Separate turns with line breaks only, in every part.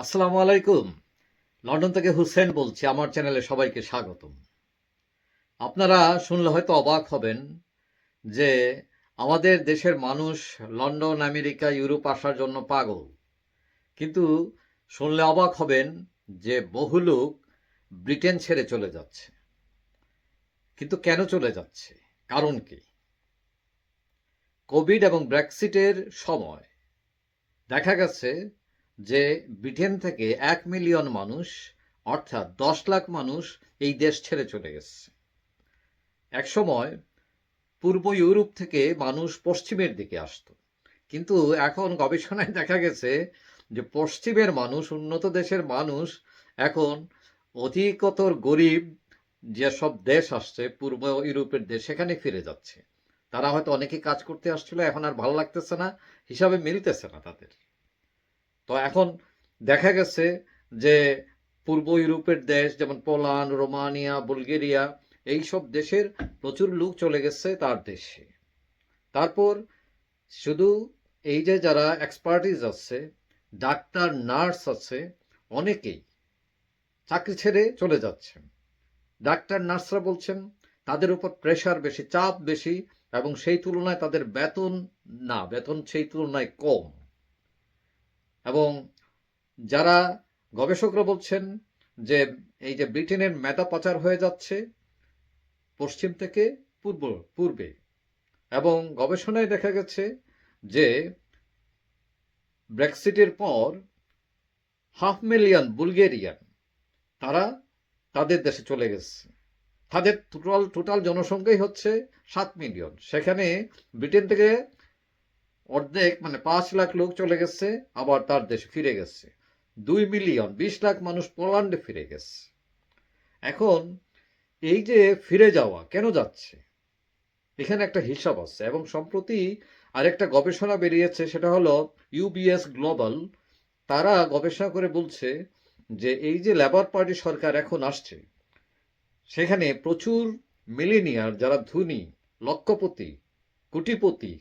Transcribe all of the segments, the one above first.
আসসালামু আলাইকুম। লন্ডন থেকে হুসেন বলছি, আমার চ্যানেলে সবাইকে স্বাগতম। আপনারা শুনলে হয়তো অবাক হবেন যে আমাদের দেশের মানুষ লন্ডন, আমেরিকা, ইউরোপ আসার জন্য পাগল। কিন্তু শুনলে অবাক হবেন যে বহু লোক ব্রিটেন ছেড়ে চলে যাচ্ছে। কিন্তু কেন চলে যাচ্ছে? কারণ কি? কোভিড এবং ব্রেক্সিটের সময় দেখা গেছে যে ব্রিটেন থেকে এক মিলিয়ন মানুষ, অর্থাৎ দশ লাখ মানুষ এই দেশ ছেড়ে চলে গেছে। একসময় পূর্ব ইউরোপ থেকে মানুষ পশ্চিমের দিকে আসতো। কিন্তু এখন গবেষণায় দেখা গেছে যে পশ্চিমের মানুষ, উন্নত দেশের মানুষ এখন অধিকতর গরিব যেসব দেশ আসছে, পূর্ব ইউরোপের দেশ সেখানে ফিরে যাচ্ছে। তারা হয়তো অনেকে কাজ করতে আসছিল, এখন আর ভালো লাগতেছে না, হিসাবে মিলতেছে না তাদের। তো এখন দেখা গেছে যে পূর্ব ইউরোপের দেশ, যেমন পোল্যান্ড, রোমানিয়া, বুলগেরিয়া এই সব দেশের প্রচুর লোক চলে গেছে তার দেশে। তারপর শুধু এই যে যারা এক্সপার্টিস আছে ডাক্তার নার্স আছে, অনেকেই চাকরি ছেড়ে চলে যাচ্ছেন। ডাক্তার নার্সরা বলছেন, তাদের উপর প্রেশার বেশি, চাপ বেশি এবং সেই তুলনায় তাদের বেতন না, বেতন সেই তুলনায় কম। এবং যারা গবেষকরা বলছেন যে এই যে ব্রিটেনের মেধা পাচার হয়ে যাচ্ছে পশ্চিম থেকে পূর্ব, পূর্বে। এবং গবেষণায় দেখা গেছে যে ব্রেক্সিটের পর হাফ মিলিয়ন বুলগেরিয়ান তারা তাদের দেশে চলে গেছে। তাদের টোটাল টোটাল জনসংখ্যাই হচ্ছে সাত মিলিয়ন। সেখানে ব্রিটেন থেকে অর্ধেক মানে পাঁচ লাখ লোক চলে গেছে, আবার তার দেশে ফিরে গেছে। দুই মিলিয়ন, বিশ লাখ মানুষ পোল্যান্ডে ফিরে গেছে। এখন এই যে ফিরে যাওয়া কেন যাচ্ছে? এখানে একটা হিসাব আছে এবং সম্প্রতি আরেকটা গবেষণা বেরিয়েছে, সেটা হলো ইউবিএস গ্লোবাল। তারা গবেষণা করে বলছে যে এই যে লেবার পার্টি সরকার এখন আসছে, সেখানে প্রচুর মিলিনিয়ার যারা ধনী, লক্ষপতি, কোটিপতি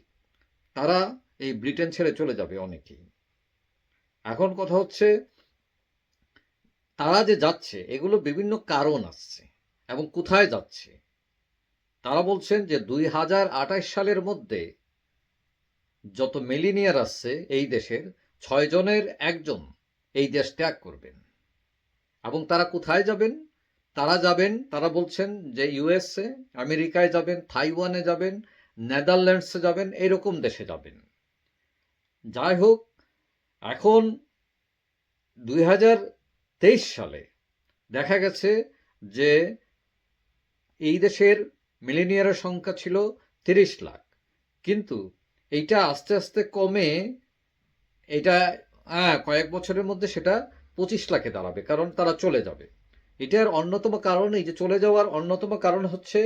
তারা এই ব্রিটেন ছেড়ে চলে যাবে অনেকেই। এখন কথা হচ্ছে, তারা যে যাচ্ছে, এগুলো বিভিন্ন কারণ আসছে এবং কোথায় যাচ্ছে। তারা বলছেন যে দুই হাজার আঠাশ সালের মধ্যে যত মিলিনিয়ার আসছে এই দেশের, ছয় জনের একজন এই দেশ ত্যাগ করবেন। এবং তারা কোথায় যাবেন? তারা যাবেন, তারা বলছেন যে ইউএসএ, আমেরিকায় যাবেন থাইওয়ানে যাবেন নেদারল্যান্ডসে যাবেন, এরকম দেশে যাবেন। যাই হোক, এখন দুই হাজার তেইশ সালে দেখা গেছে যে এই দেশের মিলিনিয়ারের সংখ্যা ছিল তিরিশ লাখ। কিন্তু এইটা আস্তে আস্তে কমে এটা হ্যাঁ কয়েক বছরের মধ্যে সেটা পঁচিশ লাখে দাঁড়াবে, কারণ তারা চলে যাবে। এটার অন্যতম কারণ এই যে চলে যাওয়ার অন্যতম কারণ হচ্ছে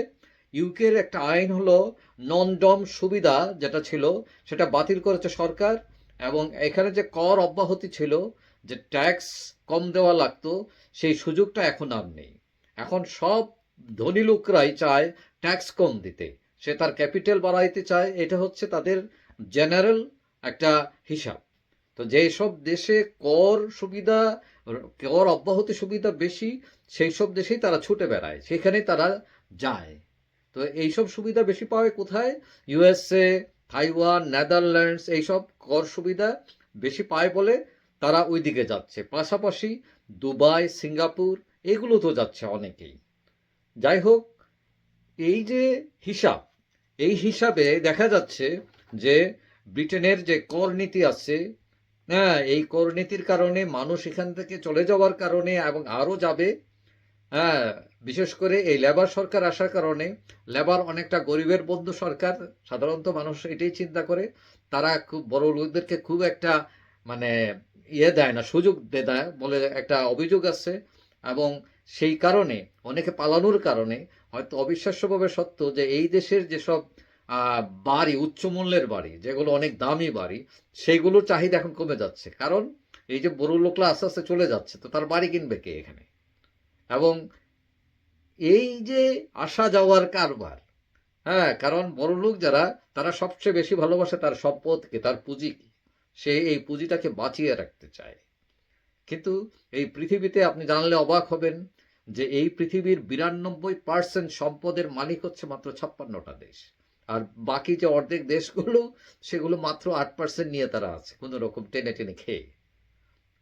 ইউকের একটা আইন হলো নন ডম সুবিধা যেটা ছিল, সেটা বাতিল করেছে সরকার এবং এখানে যে কর অব্যাহতি ছিল, যে ট্যাক্স কম দেওয়া লাগতো, সেই সুযোগটা এখন আর নেই। এখন সব ধনী লোকরাই চায় ট্যাক্স কম দিতে। সে তার ক্যাপিটাল বাড়াইতে চায়, এটা হচ্ছে তাদের জেনারেল একটা হিসাব। তো যেই সব দেশে কর সুবিধা, কর অব্যাহতি সুবিধা বেশি, সেই সব দেশেই তারা ছুটে বেড়ায়, সেখানেই তারা যায়। তো এইসব সুবিধা বেশি পাবে কোথায়? ইউএসএ তাইওয়ান নেদারল্যান্ডস এইসব কর সুবিধা বেশি পায় বলে তারা ওই দিকে যাচ্ছে। পাশাপাশি দুবাই, সিঙ্গাপুর এগুলো তো যাচ্ছে অনেকেই। যাই হোক, এই যে হিসাব, এই হিসাবে দেখা যাচ্ছে যে ব্রিটেনের যে কর নীতি আছে হ্যাঁ এই কর নীতির কারণে মানুষ এখান থেকে চলে যাওয়ার কারণে এবং আরও যাবে হ্যাঁ বিশেষ করে এই লেবার সরকার আসার কারণে লেবার অনেকটা গরিবের বন্ধু সরকার, সাধারণত মানুষ এটাই চিন্তা করে। তারা খুব বড় লোকদেরকে খুব একটা মানে ইয়ে দেয় না, সুযোগ দেয় বলে একটা অভিযোগ আছে। এবং সেই কারণে, অনেকে পালানোর কারণে হয়তো অবিশ্বাস্যভাবে সত্য যে এই দেশের যেসব বাড়ি, উচ্চ মূল্যের বাড়ি, যেগুলো অনেক দামি বাড়ি, সেইগুলোর চাহিদা এখন কমে যাচ্ছে। কারণ এই যে বড় লোকরা আস্তে আস্তে চলে যাচ্ছে, তো তার বাড়ি কিনবে কে এখানে? এবং এই যে আসা যাওয়ার কারবার হ্যাঁ কারণ বড় লোক যারা, তারা সবচেয়ে বেশি ভালোবাসে তার সম্পদকে, তার পুঁজিকে। সে এই পুঁজিটাকে বাঁচিয়ে রাখতে চায়। কিন্তু এই পৃথিবীতে আপনি জানলে অবাক হবেন যে এই পৃথিবীর বিরানব্বই পার্সেন্ট সম্পদের মালিক হচ্ছে মাত্র ছাপ্পান্নটা দেশ। আর বাকি যে অর্ধেক দেশগুলো, সেগুলো মাত্র আট পার্সেন্ট নিয়ে তারা আছে, কোনো রকম টেনে টেনে খেয়ে।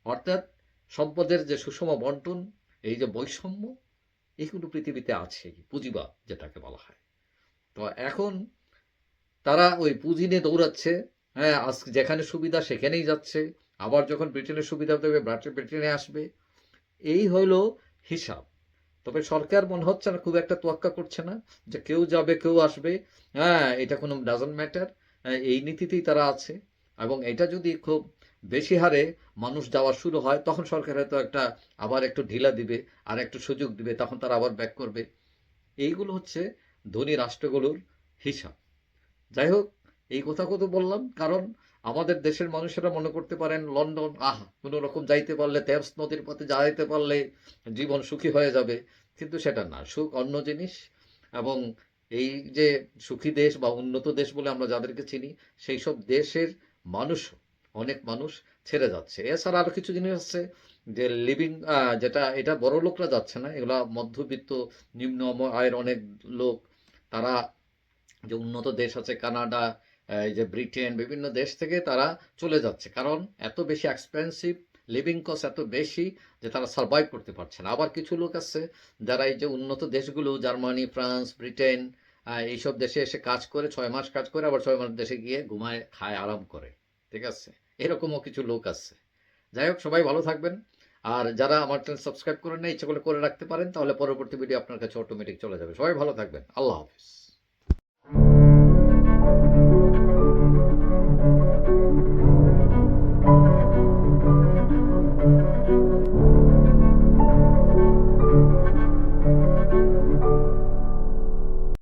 অর্থাৎ সম্পদের যে সুষম বন্টন এই যে বৈষম্য এগুলো পৃথিবীতে আছে, পুঁজিবাদ যেটাকে বলা হয়। তো এখন তারা ওই পুঁজি নিয়ে দৌড়াচ্ছে হ্যাঁ আজ যেখানে সুবিধা সেখানেই যাচ্ছে, আবার যখন ব্রিটেনের সুবিধা দেবে, ব্রাটে- ব্রিটেনে আসবে। এই হলো হিসাব। তবে সরকার মনে হচ্ছে না, খুব একটা তোয়াক্কা করছে না যে কেউ যাবে, কেউ আসবে। হ্যাঁ এটা কোনো ডাজন্ট ম্যাটার এই নীতিতেই তারা আছে। এবং এটা যদি খুব বেশি হারে মানুষ যাওয়া শুরু হয়, তখন সরকার হয়তো একটা আবার একটু ঢিলা দিবে, আর একটু সুযোগ দিবে, তখন তারা আবার ব্যাক করবে। এইগুলো হচ্ছে ধনী রাষ্ট্রগুলোর হিসাব। যাই হোক, এই কথা কত বললাম, কারণ আমাদের দেশের মানুষেরা মনে করতে পারেন, লন্ডন, আহ, কোনো রকম যাইতে পারলে, তেমস নদীর পথে যাইতে পারলে জীবন সুখী হয়ে যাবে, কিন্তু সেটা না। সুখ অন্য জিনিস, এবং এই যে সুখী দেশ বা উন্নত দেশ বলে আমরা যাদেরকে চিনি, সেই সব দেশের মানুষ অনেক মানুষ ছেড়ে যাচ্ছে। এছাড়া আরও কিছু জিনিস আছে যে লিভিং যেটা, এটা বড় লোকরা যাচ্ছে না, এগুলা মধ্যবিত্ত নিম্ন আয়ের অনেক লোক, তারা যে উন্নত দেশ আছে, কানাডা এই যে ব্রিটেন, বিভিন্ন দেশ থেকে তারা চলে যাচ্ছে। কারণ এত বেশি এক্সপেন্সিভ লিভিং কস্ট এত বেশি যে তারা সার্ভাইভ করতে পারছে না। আবার কিছু লোক আছে যারা এই যে উন্নত দেশগুলো, জার্মানি, ফ্রান্স, ব্রিটেন এইসব দেশে এসে কাজ করে, ছয় মাস কাজ করে, আবার ছয় মাস দেশে গিয়ে ঘুমায়, খায়, আরাম করে। ঠিক আছে? এরকমও কিছু লোক আছে। যাই হোক, সবাই ভালো থাকবেন। আর যারা আমার চ্যানেল সাবস্ক্রাইব করেন না ইচ্ছা করে করে রাখতে পারেন, তাহলে পরবর্তী ভিডিও আপনার কাছে অটোমেটিক চলে যাবে। সবাই ভালো থাকবেন। আল্লাহ হাফিজ।